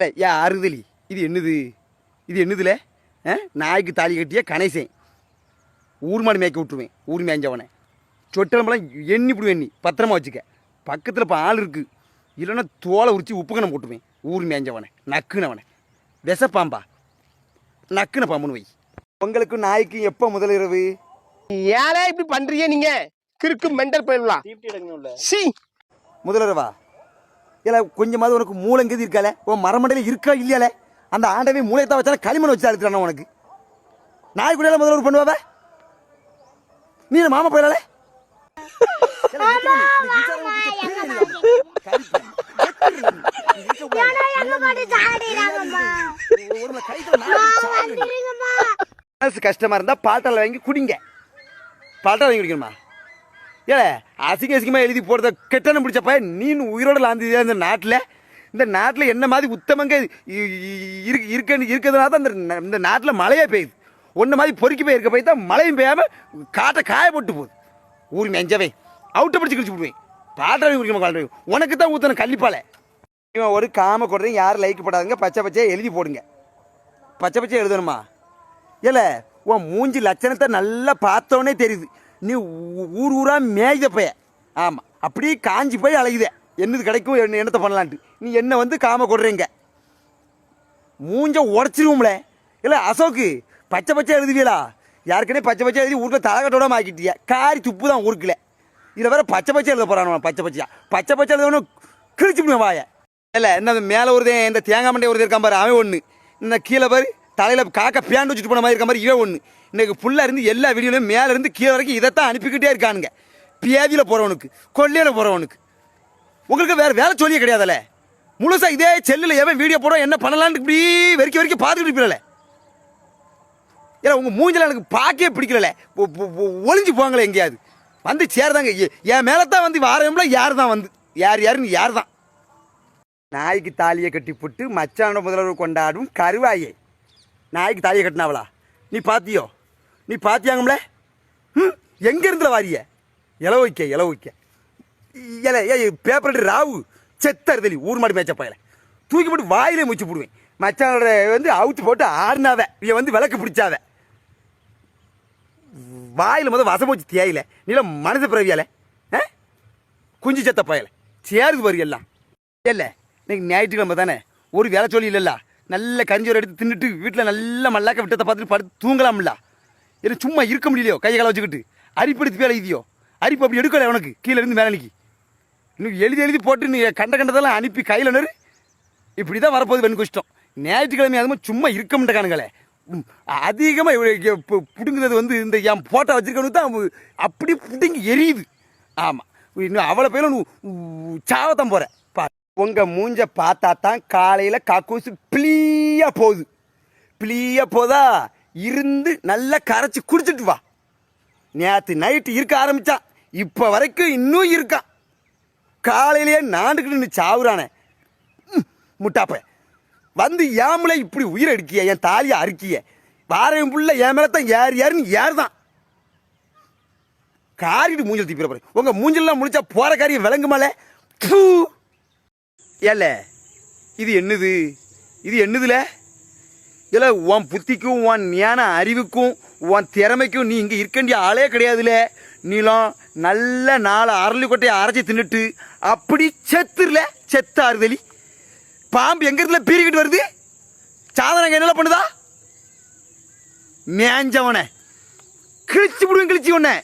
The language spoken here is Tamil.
ஏய், ஏ அறுதலி இது என்னது? இது என்னதுல? ஆ? நாய்க்கு தாலி கட்டிய கணேசன். ஊர் மாடு மேய்க்க விட்டுருவேன். ஊர் மேய்ஞ்சவனை. சொட்டலம்பெல்லாம் எண்ணி விடுவேன் எண்ணி பத்திரமா வச்சுக்க. பக்கத்தில் இப்போ ஆள் இருக்குது இல்லைன்னா தோலை உரிச்சு உப்பு கணம் போட்டுருவேன். ஊர் மேய்ஞ்சவனை. நக்குனவனை. விஷப்பாம்பா நக்குன பாம்புன்னு வை. உங்களுக்கு நாய்க்கு எப்போ முதல் இரவு? ஏலே இப்படி பண்றீங்க நீங்க? கிறுக்கு மெண்டல் போயிடலாம். சி. முதலிரவா இல்லை கொஞ்சமாவது உனக்கு மூளைங்கிறது இருக்கால? உன் மரமண்டையில் இருக்கா இல்லையால? அந்த ஆண்டவே மூளையத்தான் வச்சாலும் களிமண் வச்சு அழுத்துறானா உனக்கு. நாய் கூட முதல்வர் பண்ணுவாவ நீ மாமா போயிடல மனசு கஷ்டமா இருந்தா பாட்டால் வாங்கி குடிங்க. பாட்டால் வாங்கி குடிக்கணுமா? ஏ அசிங்க அசிங்கமாக எழுதி போடுறத கெட்டனம் பிடிச்ச பையன் உயிரோட லாந்தியா இந்த நாட்டில்? இந்த நாட்டில் என்ன மாதிரி உத்தமங்க இ- இருக்கு இருக்கன்னு இருக்கிறதுனால தான் இந்த இந்த நாட்டில் மழையே பெய்யுது. ஒன்று மாதிரி பொறுக்கி போய் இருக்க போய் தான் மழையும் பெய்யாமல் காட்டை காய போட்டு போகுது. ஊர் மெஞ்சவே அவுட்டை பிடிச்சி கிழிச்சு விடுவேன். பாட்டாளி குடிக்க கால் உனக்கு தான் ஊத்தன கள்ளிப்பாலை. இவன் ஒரு காம கொடுறேன் யாரும் லைக் போடாதுங்க. பச்சை பச்சையாக எழுதி போடுங்க. பச்சை பச்சையாக எழுதணுமா? இல்லை உன் மூஞ்சி லட்சணத்தை நல்லா பார்த்தோன்னே தெரியுது. நீ ஊ- ஊர் ஊரா மேய்த பைய. ஆமாம் அப்படியே காஞ்சி போய் அழகுத என்னது கிடைக்கும்? என்ன என்னத்தை பண்ணலான்ட்டு. நீ என்ன வந்து காம கொடுறீங்க? மூஞ்ச உடச்சிருவோம்ல. இல்லை அசோக்கு பச்சை பச்சை எழுதுவீங்களா யாருக்குனே பச்சை பச்சை எழுதி வீட்டில் தலைக்கட்டோட மாக்கிட்டியா காரி துப்பு தான் ஊருக்குல இதில் வேற பச்சை பச்சை எழுத போகிறான் பச்சை பச்சையா? பச்சை பச்சை எழுதவனு கிழிச்சு வாய வாயை. இல்லை என்ன மேலே ஒருதே இந்த தேங்காய் மண்டை ஒருத்தர் இருக்கான் பாரு அவன் ஒன்று இந்த கீழே பாரு. தலையில் காக்கா பேண்ட் வச்சுட்டு போன மாதிரி இருக்க மாதிரி இவன் ஒன்று இன்னைக்கு ஃபுல்லாக இருந்து எல்லா வீடியோலையும் மேலேருந்து கீழே வரைக்கும் இதைத்தான் அனுப்பிக்கிட்டே இருக்கானுங்க. பியாதியில் போகிறவனுக்கு கொல்லையில் போகிறவனுக்கு உங்களுக்கு வேறு வேலை சொல்லியே கிடையாதுல்ல முழுசாக இதே செல்லில் எவன் வீடியோ போடுறோம் என்ன பண்ணலான்னு இப்படி வரைக்கும் வரைக்கும் பார்த்துக்கிட்டு இருப்பீங்களே ஏன்னா உங்கள் மூஞ்சில் எனக்கு பார்க்கவே பிடிக்கல ஒ- ஒளிஞ்சு போங்களே எங்கேயாவது. வந்து சேர்தாங்க. என் மேலே தான் வந்து வாரம்ல யார் தான் வந்து? யார் யாருன்னு யார் தான் நாய்க்கு தாலியை கட்டி போட்டு மச்சான முதல்வர் கொண்டாடும் கருவாயே. நாய்க்கு தாலியை கட்டினாவளா? நீ பாத்தியோ? நீ பாத்தியாங்கம்ல? ம் எங்கேருந்துல வாரிய? இல வைக்க இல வைக்க. இல ஏ பேப்பர் ராவு செத்தறுதலி ஊர் மாடு மேய்ச்ச பயல. தூக்கி போட்டு வாயிலே முச்சு போடுவேன். மச்சானோட வந்து அவுத்து போட்டு ஆடினாவ. இவன் வந்து விளக்கு பிடிச்சாவ. வாயில் முதல் வசம் போச்சு தேயில. நீல மனசு பிறவியால. ஆ? குஞ்சு செத்த பயல. சேருது பாரு எல்லாம். இல்லை இன்னைக்கு ஞாயிற்றுக்கிழமை தானே. ஒரு வேலை சொல்லி இல்லைல்ல. நல்ல கரிஞ்சோறு எடுத்து தின்னுட்டு வீட்டில் நல்ல மல்லாக்க விட்டத்தை பார்த்துட்டு படுத்து தூங்கலாம்ல. இல்லை சும்மா இருக்க முடியலையோ கையை காலை வச்சுக்கிட்டு? அரிப்படுத்தி வேலை இதையோ அரிப்பு அப்படி எடுக்கலை உனக்கு? கீழே இருந்து மேலே நிற்கி இன்னும் எழுதி எழுதி போட்டு நீ கண்ட கண்டதெல்லாம் அனுப்பி கையில் நறு. இப்படி தான் வரப்போகுது வெண் கஷ்டம் ஞாயிற்றுக்கிழமை அதுமாதிரி சும்மா இருக்க மாட்டேங்கானுங்களே அதிகமாக பிடுங்குறது வந்து இந்த என் போட்டோ வச்சுருக்கணும் தான் அப்படி பிடுங்கி எரியுது. ஆமாம் இன்னும் அவ்வளோ பேரும் சாவத்தான் போகிற உங்கள் மூஞ்ச பார்த்தா தான் காலையில் காக்கூசு பிளியா போகுது. பிளியா போதா? இருந்து நல்லா கரைச்சி குடிச்சிட்டு வா. நேற்று நைட்டு இருக்க ஆரம்பித்தான் இப்போ வரைக்கும் இன்னும் இருக்கான் காலையிலேயே நாண்டுக்கிட்டு நின்று சாவுறானே. முட்டாப்ப. வந்து ஏமுல இப்படி உயிர் அடிக்கிய என் தாலியை அறுக்கிய. வாரையும் புள்ள என் மேலே தான் யார் யாருன்னு ஏறுதான். தான் காரிட்டு மூஞ்சல் தீப்பிட போகிறேன் உங்க மூஞ்சல்லாம் முடிச்சா போற காரியம் விளங்குமால? தூ! ஏல இது என்னது? இது என்னதுல? இல்லை உன் புத்திக்கும் உன் ஞான அறிவுக்கும் உன் திறமைக்கும் நீ இங்கே இருக்க வேண்டிய ஆளே கிடையாதுல. நீலாம் நல்ல நாலு அரளி கொட்டையை அரைச்சி தின்னுட்டு அப்படி செத்துருல செத்த ஆறுதலி பாம்பு எங்கிறதுல பீறிக்கிட்டு வருது. சாதனை என்ன பண்ணுதா? மேஞ்சவனை. கிழிச்சு விடுவேன் கிழிச்சு உன்னை.